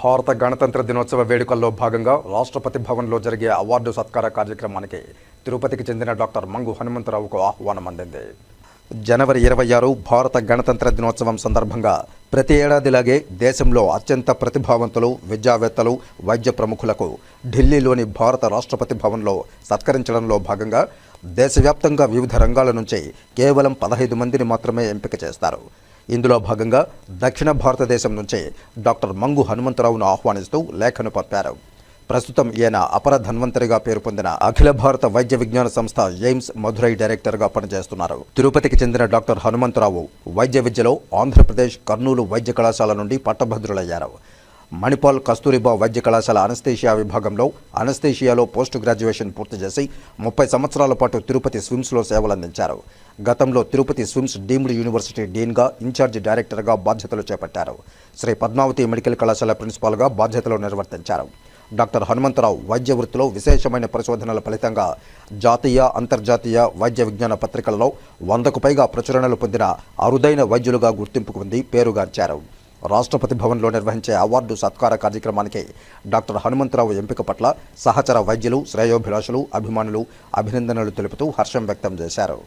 భారత గణతంత్ర దినోత్సవ వేడుకల్లో భాగంగా రాష్ట్రపతి భవన్లో జరిగే అవార్డు సత్కార కార్యక్రమానికి తిరుపతికి చెందిన డాక్టర్ మంగు హనుమంతరావుకు ఆహ్వానం అందింది జనవరి ఇరవై ఆరు భారత గణతంత్ర దినోత్సవం సందర్భంగా ప్రతి ఏడాదిలాగే దేశంలో అత్యంత ప్రతిభావంతులు విద్యావేత్తలు వైద్య ప్రముఖులకు ఢిల్లీలోని భారత రాష్ట్రపతి భవన్లో సత్కరించడంలో భాగంగా దేశవ్యాప్తంగా వివిధ రంగాల నుంచి కేవలం పదహైదు మందిని మాత్రమే ఎంపిక చేస్తారు. ఇందులో భాగంగా దక్షిణ భారతదేశం నుంచే డాక్టర్ మంగు హనుమంతరావును ఆహ్వానిస్తూ లేఖను పంపారు. ప్రస్తుతం ఈయన అపర ధన్వంతరిగా పేరు పొందిన అఖిల భారత వైద్య విజ్ఞాన సంస్థ ఎయిమ్స్ మధురై డైరెక్టర్గా పనిచేస్తున్నారు. తిరుపతికి చెందిన డాక్టర్ హనుమంతరావు వైద్య విద్యలో ఆంధ్రప్రదేశ్ కర్నూలు వైద్య కళాశాల నుండి పట్టభద్రులయ్యారు. మణిపాల్ కస్తూరిబా వైద్య కళాశాల అనస్థేషియా విభాగంలో అనస్థేషియాలో పోస్ట్ గ్రాడ్యుయేషన్ పూర్తి చేసి ముప్పై సంవత్సరాల పాటు తిరుపతి స్విమ్స్లో సేవలందించారు. గతంలో తిరుపతి స్విమ్స్ డీమ్డ్ యూనివర్సిటీ డీన్గా ఇన్ఛార్జి డైరెక్టర్గా బాధ్యతలు చేపట్టారు. శ్రీ పద్మావతి మెడికల్ కళాశాల ప్రిన్సిపాల్గా బాధ్యతలు నిర్వర్తించారు. డాక్టర్ హనుమంతరావు వైద్య వృత్తిలో విశేషమైన పరిశోధనల ఫలితంగా జాతీయ అంతర్జాతీయ వైద్య విజ్ఞాన పత్రికలలో వందకు పైగా ప్రచురణలు పొందిన అరుదైన వైద్యులుగా గుర్తింపు పొంది పేరుగాంచారు. రాష్ట్రపతి భవన్లో నిర్వహించే అవార్డు సత్కార కార్యక్రమానికి డాక్టర్ హనుమంతరావు ఎంపిక పట్ల సహచర వైద్యులు శ్రేయోభిలాషులు అభిమానులు అభినందనలు తెలుపుతూ హర్షం వ్యక్తం చేశారు.